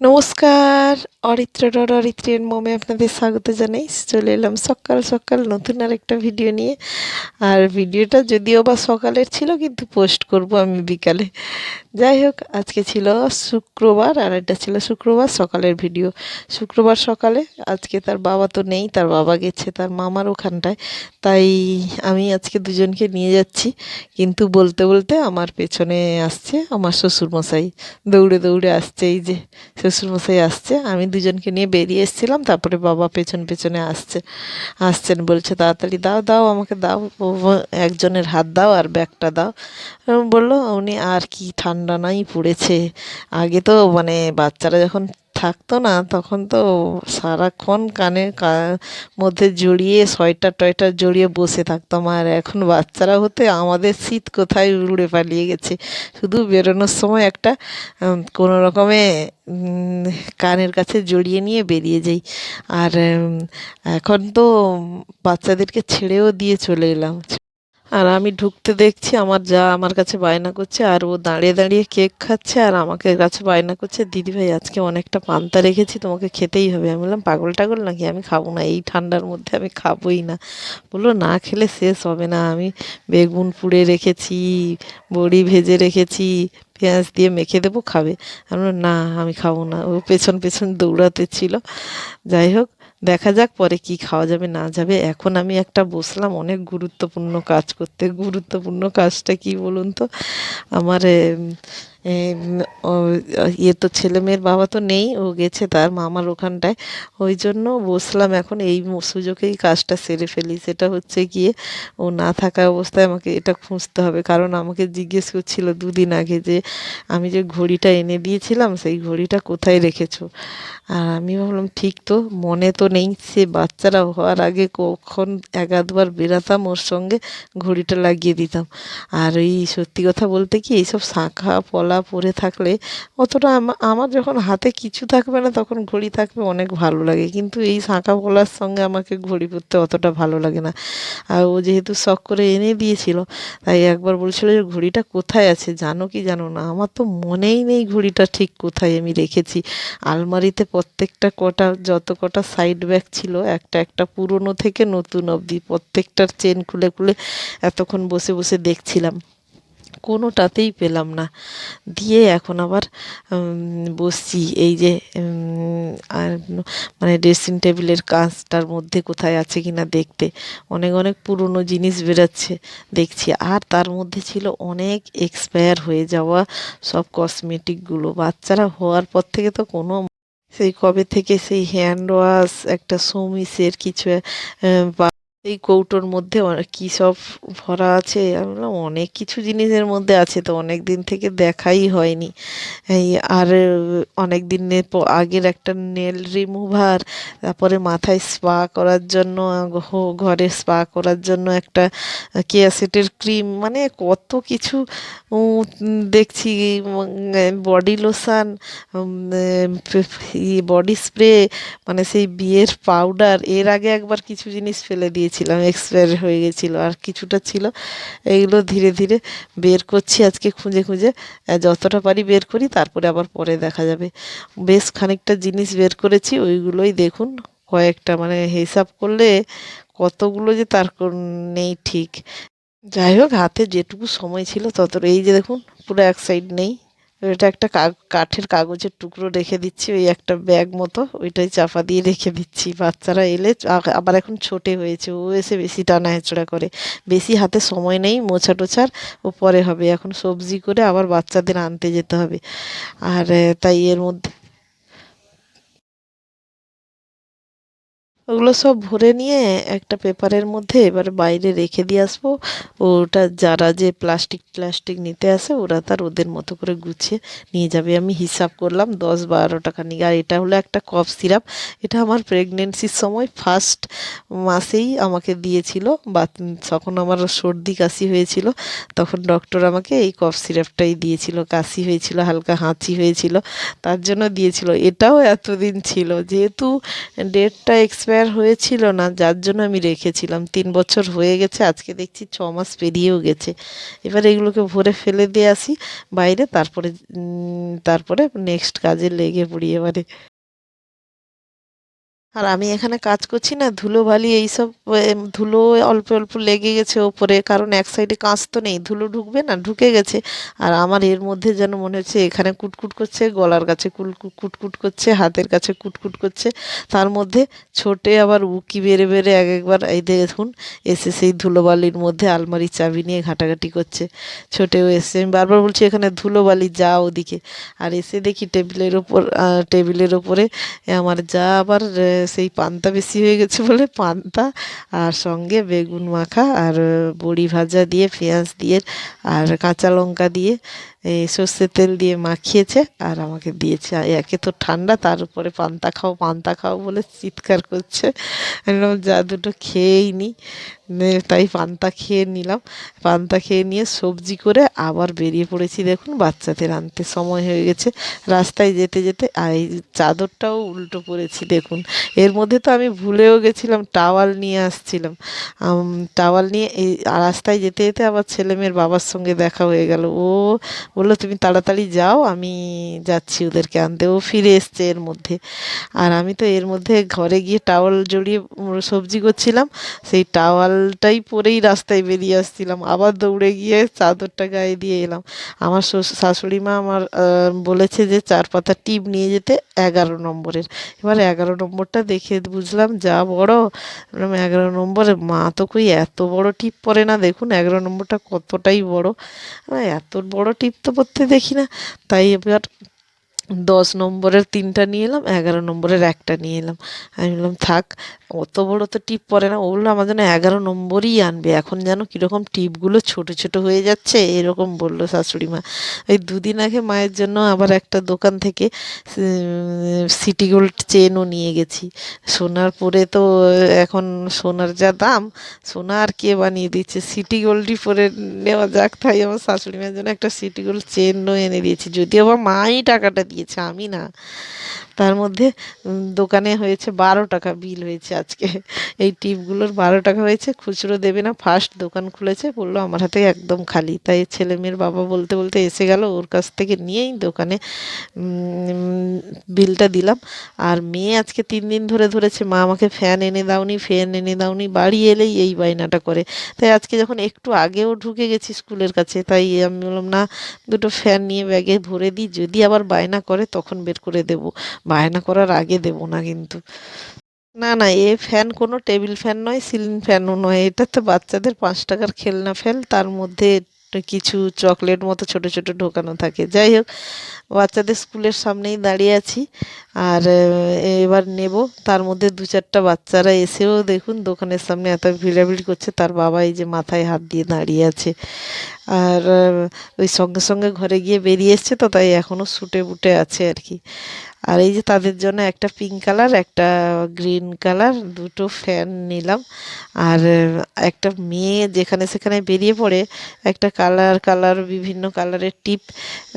নমস্কার, অরিত্র ডট অরিত্রের মোমে আপনাদের স্বাগত জানাই। চলে এলাম সকাল সকাল নতুন আর একটা ভিডিও নিয়ে। আর ভিডিওটা যদিও বা সকালের ছিল, কিন্তু পোস্ট করব আমি বিকালে। যাই হোক, আজকে ছিল শুক্রবার আর এটা ছিল শুক্রবার সকালের ভিডিও। শুক্রবার সকালে আজকে তার বাবা তো নেই, তার বাবা গেছে তার মামার ওখানটায়। তাই আমি আজকে দুজনকে নিয়ে যাচ্ছি। কিন্তু বলতে বলতে আমার পেছনে আসছে আমার শ্বশুরমশাই। দৌড়ে দৌড়ে আসছে এই যে শ্বশুরমশাই আসছে, আমি দুজনকে নিয়ে বেরিয়ে এসেছিলাম, তারপরে বাবা পেছন পেছনে আসছে, আসছেন, বলছে, তাড়াতাড়ি দাও দাও, আমাকে দাও একজনের হাত দাও আর ব্যাগটা দাও। বলল, উনি আর কি ঠান্ডা নাই, পড়েছে। আগে তো মানে বাচ্চারা যখন থাকতো না, তখন তো সারাক্ষণ কানে মধ্যে জড়িয়ে সোয়েটার টয়টার জড়িয়ে বসে থাকতাম। আর এখন বাচ্চারা হতে আমাদের শীত কোথায় উড়ে পালিয়ে গেছে। শুধু বেরোনোর সময় একটা কোনো রকমে কানের কাছে জড়িয়ে নিয়ে বেরিয়ে যাই। আর এখন তো বাচ্চাদেরকে ছেড়েও দিয়ে চলে এলাম। আর আমি ঢুকতে দেখছি আমার যা আমার কাছে বায়না করছে, আর ও দাঁড়িয়ে দাঁড়িয়ে কেক খাচ্ছে, আর আমাকে কাছে বায়না করছে দিদিভাই আজকে অনেকটা পান্তা রেখেছি, তোমাকে খেতেই হবে। আমি বললাম, পাগল টাগল নাকি? আমি খাব না, এই ঠান্ডার মধ্যে আমি খাবোই না। বলল, না খেলে শেষ হবে না, আমি বেগুন পুড়ে রেখেছি, বড়ি ভেজে রেখেছি, পেঁয়াজ দিয়ে মেখে দেবো, খাবে। আমি না, আমি খাব না। ও পেছন পেছন দৌড়াতে ছিল। যাই হোক দেখা যাক পরে কি খাওয়া যাবে, না যাবে। এখন আমি একটা বসলাম, অনেক গুরুত্বপূর্ণ কাজ করতে। গুরুত্বপূর্ণ কাজটা কি বলুন তো? আমার ইয়ে তো ছেলে মেয়ের বাবা তো নেই, ও গেছে তার মামার ওখানটায়। ওই জন্য বসলাম এখন, এই সুযোগেই কাজটা সেরে ফেলি। সেটা হচ্ছে গিয়ে ও না থাকা অবস্থায় আমাকে এটা খুঁজতে হবে। কারণ আমাকে জিজ্ঞেস করছিল দুদিন আগে যে, আমি যে ঘড়িটা এনে দিয়েছিলাম, সেই ঘড়িটা কোথায় রেখেছো? আর আমি ভাবলাম, ঠিক তো, মনে তো নেই, সে বাচ্চারা হওয়ার আগে কখন এক আধবার বেরাতাম ওর সঙ্গে, ঘড়িটা লাগিয়ে দিতাম। আর ওই সত্যি কথা বলতে কি, এইসব শাঁখা পলা পরে থাকলে অতটা আমার যখন হাতে কিছু থাকবে না তখন ঘড়ি থাকবে অনেক ভালো লাগে। কিন্তু এই শাঁখা পলার সঙ্গে আমাকে ঘড়ি পরতে অতটা ভালো লাগে না। আর ও যেহেতু শখ করে এনে দিয়েছিল, তাই একবার বলছিল যে ঘড়িটা কোথায় আছে জানো কি জানো না? আমার তো মনেই নেই ঘড়িটা ঠিক কোথায় আমি রেখেছি। আলমারিতে প্রত্যেকটা কটা, যত কটা সাইড ব্যাগ ছিল, একটা একটা পুরনো থেকে নতুন অবধি প্রত্যেকটার চেন খুলে খুলে এতক্ষণ বসে বসে দেখছিলাম। কোনোটাতেই পেলাম না। দিয়ে এখন আবার বসছি এই যে আর মানে ড্রেসিং টেবিলের কাঁচটার মধ্যে কোথায় আছে কি না দেখতে। অনেক অনেক পুরনো জিনিস বেরাচ্ছে দেখছি। আর তার মধ্যে ছিল অনেক এক্সপায়ার হয়ে যাওয়া সব কসমেটিকগুলো বাচ্চারা হওয়ার পর থেকে তো কোনো সেই কবে থেকে সেই হ্যান্ড ওয়াশ একটা সমিসের কিছু এই কৌটোর মধ্যে কী সব ভরা আছে? আমি বললাম, অনেক কিছু জিনিসের মধ্যে আছে তো অনেক দিন থেকে দেখাই হয়নি। এই আর অনেক দিনের আগের একটা নেল রিমুভার, তারপরে মাথায় স্পা করার জন্য ঘরে স্পা করার জন্য একটা কেয়াসেটের ক্রিম মানে কত কিছু দেখছি বডি লোশন বডি স্প্রে মানে সেই বিয়ের পাউডার, এর আগে একবার কিছু জিনিস ফেলে দিয়েছিলাম এক্সপায়ার হয়ে গেছিল, আর কিছুটা ছিল। এইগুলো ধীরে ধীরে বের করছি আজকে খুঁজে খুঁজে। যতটা পারি বের করি, তারপরে আবার পরে দেখা যাবে। বেশ খানিকটা জিনিস বের করেছি, ওইগুলোই দেখুন, কয়েকটা মানে হিসাব করলে কতগুলো যে তার নেই ঠিক। যাই হোক, হাতে যেটুকু সময় ছিল তত এই যে দেখুন, পুরো এক সাইড নেই। এটা একটা কাঠের কাগজের টুকরো রেখে দিচ্ছি, ওই একটা ব্যাগ মতো, ওইটাই চাপা দিয়ে রেখে দিচ্ছি। বাচ্চারা এলে আবার এখন ছোটে হয়েছে, ও এসে বেশি টানা হেঁচড়া করে। বেশি হাতে সময় নেই, মোছা টোছার, ও পরে হবে। এখন সবজি করে আবার বাচ্চাদের আনতে যেতে হবে। আর, তাই এর মধ্যে ওগুলো সব ভরে নিয়ে একটা পেপারের মধ্যে এবার বাইরে রেখে দিয়ে আসব। ওটা যারা যে প্লাস্টিক প্লাস্টিক নিতে আসে, ওরা তার ওদের মতো করে গুছিয়ে নিয়ে যাবে। আমি হিসাব করলাম দশ বারো টাকা নিয়ে। আর এটা হলো একটা কফ সিরাপ। এটা আমার প্রেগনেন্সির সময় ফার্স্ট মাসেই আমাকে দিয়েছিল। বা তখন আমার সর্দি কাশি হয়েছিল। তখন ডক্টর আমাকে এই কফ সিরাপটাই দিয়েছিল। কাশি হয়েছিল, হালকা হাঁচি হয়েছিল। তার জন্য দিয়েছিল। এটাও এতদিন ছিল। যেহেতু ডেটটা এক্সপায়ার হয়েছিল না, যার জন্য আমি রেখেছিলাম। তিন বছর হয়ে গেছে, আজকে দেখছি ছ মাস পেরিয়েও গেছে। এবার এগুলোকে ভরে ফেলে দিয়ে আসি, বাইরে, তারপরে তারপরে নেক্সট কাজে লেগে পড়ি এবারে। আর আমি এখানে কাজ করছি না ধুলোবালি এইসব এম, ধুলো অল্প অল্প লেগে গেছে ওপরে কারণ এক সাইডে কাঁচ তো নেই ধুলো ঢুকবে না ঢুকে গেছে। আর আমার এর মধ্যে যেন মনে হচ্ছে এখানে কুটকুট করছে গলার কাছে কুটকুট করছে হাতের কাছে কুটকুট করছে। তার মধ্যে ছোটে আবার উকি বেড়ে বেড়ে এক একবার এই দেখুন এসে সেই ধুলোবালির মধ্যে আলমারির চাবি নিয়ে ঘাটাঘাটি করছে। ছোটেও এসে আমি বারবার বলছি এখানে ধুলোবালি যা ওদিকে। আর এসে দেখি টেবিলের ওপর টেবিলের ওপরে আমার যা আবার সেই পান্তা বেশি হয়ে গেছে বলে পান্তা আর সঙ্গে বেগুন মাখা আর বড়ি ভাজা দিয়ে, পেঁয়াজ দিয়ে আর কাঁচা লঙ্কা দিয়ে এই সর্ষের তেল দিয়ে মাখিয়েছে আর আমাকে দিয়েছে। একে তো ঠান্ডা, তার উপরে পান্তা খাও পান্তা খাও বলে চিৎকার করছে। যা দুটো খেয়েই নি। তাই পান্তা খেয়ে নিলাম। পান্তা খেয়ে নিয়ে সবজি করে আবার বেরিয়ে পড়েছি দেখুন, বাচ্চাদের আনতে সময় হয়ে গেছে। রাস্তায় যেতে যেতে, আর এই চাদরটাও উল্টো পড়েছি দেখুন। এর মধ্যে তো আমি ভুলেও গেছিলাম, টাওয়াল নিয়ে আসছিলাম। টাওয়াল নিয়ে এই রাস্তায় যেতে যেতে আবার ছেলে মেয়ের বাবার সঙ্গে দেখা হয়ে গেল। ও বলল, তুমি তাড়াতাড়ি যাও, আমি যাচ্ছি ওদেরকে আনতে। ও ফিরে এসছে এর মধ্যে। আর আমি তো এর মধ্যে ঘরে গিয়ে টাওয়াল জড়িয়ে সবজি করছিলাম, সেই টাওয়ালটাই পরেই রাস্তায় বেরিয়ে আসছিলাম। আবার দৌড়ে গিয়ে চাদরটা গায়ে দিয়ে এলাম। আমার শাশুড়ি মা আমার বলেছে যে চার পাতা টিপ নিয়ে যেতে এগারো নম্বরের। এবার এগারো নম্বরটা দেখে বুঝলাম, যা বড়। এগারো নম্বরে মা তো কই এত বড় টিপ পরে না, দেখুন এগারো নম্বরটা কতটাই বড়। এত বড় টিপ পড়তে দেখি না তাই এবার দশ নম্বরের তিনটা নিয়ে এলাম, এগারো নম্বরের একটা নিয়ে এলাম। আমি বললাম, থাক, অত বড় তো টিপ পরে না। ও বলল আমার জন্য এগারো নম্বরই আনবে। এখন যেন কীরকম টিপগুলো ছোট ছোট হয়ে যাচ্ছে, এরকম বলল শাশুড়ি মা। ওই দুদিন আগে মায়ের জন্য আবার একটা দোকান থেকে সিটি গোল্ড চেনও নিয়ে গেছি। সোনার পরে তো এখন সোনার যা দাম, সোনা আর কে বানিয়ে দিচ্ছে? সিটি গোল্ডই পরে নেওয়া যাক। তাই আমার শাশুড়ি মায়ের জন্য একটা সিটি গোল্ড চেনও এনে দিয়েছি। যদিও বা মাই টাকাটা দিয়েছে, আমি না। তার মধ্যে দোকানে হয়েছে বারো টাকা বিল হয়েছে আজকে। এই টিপগুলোর বারো টাকা হয়েছে, খুচরো দেবে না ফার্স্ট দোকান খুলেছে, বলল আমার হাতে একদম খালি। তাই ছেলে মেয়ের বাবা বলতে বলতে এসে গেল, ওর কাছ থেকে নিয়েই দোকানে বিলটা দিলাম। আর মেয়ে আজকে তিন দিন ধরে ধরেছে, মা, আমাকে ফ্যান এনে দাওনি, ফ্যান এনে দাওনি, বাড়ি এলেই এই বায়নাটা করে। তাই আজকে যখন একটু আগেও ঢুকে গেছি স্কুলের কাছে, তাই আমি বললাম, না, দুটো ফ্যান নিয়ে ব্যাগে ভরে দিই, যদি আবার বায়না করে তখন বের করে দেব। বায়না করার আগে দেব না কিন্তু। না না, এ ফ্যান কোনো টেবিল ফ্যান নয়, সিলিং ফ্যানও নয়। এটা তো বাচ্চাদের পাঁচ টাকার খেলনা ফ্যান, তার মধ্যে কিছু চকলেট মতো ছোট ছোট ঢোকানো থাকে। যাই হোক, বাচ্চাদের স্কুলের সামনেই দাঁড়িয়ে আছি। আর এবার নেব। তার মধ্যে দু চারটা বাচ্চারা এসেও দেখুন দোকানের সামনে এত ভিড়াভিড়ি করছে, তার বাবা এই যে মাথায় হাত দিয়ে দাঁড়িয়ে আছে। আর ওই সঙ্গে সঙ্গে ঘরে গিয়ে বেরিয়ে এসছে তো, তাই এখনও শুটে বুটে আছে আর কি। আর এই যে তাদের জন্য একটা পিঙ্ক কালার একটা গ্রিন কালার দুটো ফ্যান নিলাম। আর একটা মেয়ে যেখানে সেখানে বেরিয়ে পড়ে, একটা কালার কালার, বিভিন্ন কালারের টিপ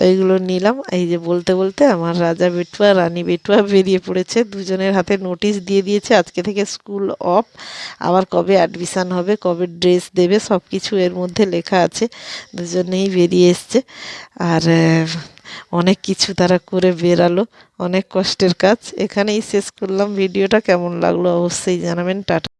এইগুলো নিলাম। এই যে বলতে বলতে আমার রাজা বেটুয়া, রানী বেটুয়া বেরিয়ে পড়েছে। দুজনের হাতে নোটিশ দিয়ে দিয়েছে, আজকে থেকে স্কুল অফ আবার কবে অ্যাডমিশান হবে, কবে ড্রেস দেবে সব কিছু এর মধ্যে লেখা আছে। দুজনেই বেরিয়ে এসছে। আর অনেক কিছু তারা করে বেরালো। অনেক কষ্টের কাজ। এখানেই শেষ করলাম। ভিডিওটা কেমন লাগল অবশ্যই জানাবেন। টাটা।